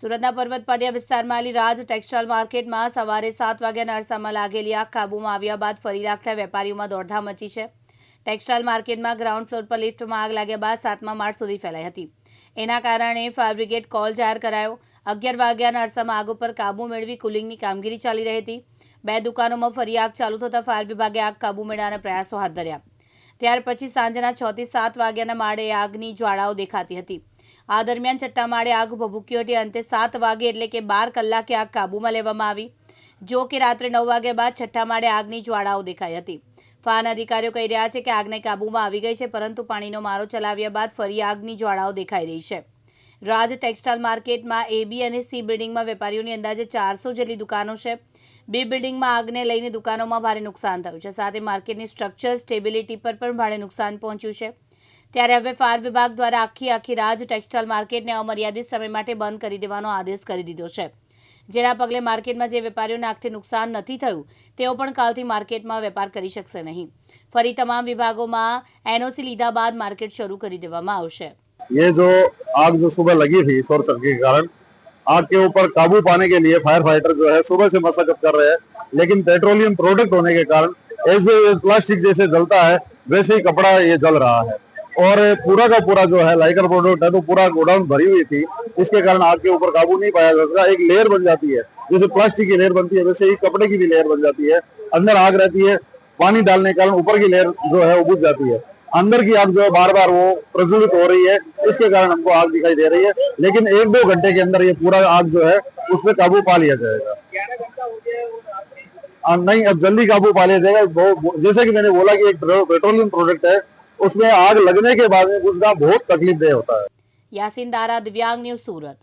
સુરતના પર્વત પાટિયા વિસ્તારમાં આવેલી રાજ ટેક્સટાઇલ માર્કેટમાં સવારે સાત વાગ્યા નરસામાં લાગેલી આગ કાબુમાં આવ્યા બાદ ફરી લાગતા વેપારીઓમાં દોડધામ મચી છે ટેક્સટાઇલ માર્કેટમાં ગ્રાઉન્ડ ફ્લોર પર લિફ્ટમાં આગ લાગ્યા બાદ સાતમા માળ સુધી ફેલાઈ હતી એના કારણે ફાયર બ્રિગેડ કોલ જાહેર કરાયો અગિયાર વાગ્યા નરસામાં આગ ઉપર કાબુ મેળવી કુલિંગની કામગીરી ચાલી રહી હતી બે દુકાનોમાં ફરી આગ ચાલુ થતાં ફાયર વિભાગે આગ કાબુ મેળવવાના પ્રયાસો હાથ ધર્યા ત્યાર પછી સાંજના છથી સાત વાગ્યાના માળે આગની જ્વાળાઓ દેખાતી હતી આ દરમિયાન ચટ્ટામાળે આગ ભભૂક્યો હતી અંતે સાત વાગે એટલે કે બાર કલાકે આગ કાબૂમાં લેવામાં આવી જો કે રાત્રે નવ વાગ્યા બાદ છઠ્ઠા માળે આગની જ્વાળાઓ દેખાઈ હતી ફાન અધિકારીઓ કહી રહ્યા છે કે આગને કાબૂમાં આવી ગઈ છે પરંતુ પાણીનો મારો ચલાવ્યા બાદ ફરી આગની જ્વાળાઓ દેખાઈ રહી છે રાજ ટેક્સટાઇલ માર્કેટમાં એબી અને સી બિલ્ડિંગમાં વેપારીઓની અંદાજે ચારસો જેટલી દુકાનો છે બી બિલ્ડિંગમાં આગને લઈને દુકાનોમાં ભારે નુકસાન થયું છે સાથે માર્કેટની સ્ટ્રક્ચર સ્ટેબિલિટી પર પણ ભારે નુકસાન પહોંચ્યું છે ત્યારે હવે ફાયર વિભાગ દ્વારા આખી આખી રાજ ટેક્સટાઇલ માર્કેટ ને અમર્યાદિત સમય માટે બંધ કરી દેવાનો આદેશ કરી દીધો છે જેના પગલે માર્કેટમાં જે વેપારીઓને આખે નુકસાન નથી થયું તેઓ પણ કાલેથી માર્કેટમાં વેપાર કરી શકશે નહીં ફરી તમામ વિભાગોમાં એનઓસી લીધા બાદ માર્કેટ શરૂ કરી દેવામાં આવશે જે જો આગ જો સવારે लगी थी સૂર તર્કે કારણ આગ કે ઉપર કાબૂ પાને કે લિયે ફાયર ફાઇટર જો હે સવારે સે મસકટ કર રહે હે લેકિન પેટ્રોલિયમ પ્રોડક્ટ હોને કે કારણ એસે પ્લાસ્ટિક જેસે જલતા હે વેસે હી કપડા એ જલ રહા હૈ और पूरा का पूरा जो है लाइकर प्रोडक्ट है तो पूरा गोडाउन भरी हुई थी इसके कारण आग के ऊपर काबू नहीं पाया जा सका एक लेयर बन जाती है जैसे प्लास्टिक की लेयर बनती है वैसे ही कपड़े की भी लेयर बन जाती है अंदर आग रहती है पानी डालने के कारण ऊपर की लेयर जो है वो बुझ जाती है अंदर की आग जो है बार बार वो प्रज्वलित हो रही है इसके कारण हमको आग दिखाई दे रही है लेकिन एक दो घंटे के अंदर ये पूरा आग जो है उस पर काबू पा लिया जाएगा नहीं अब जल्दी काबू पा लिया जाएगा जैसे कि मैंने बोला कि एक पेट्रोलियम प्रोडक्ट है उसमें आग लगने के बाद में घुसना बहुत तकलीफदेह होता है यासीन दारा दिव्यांग न्यूज सूरत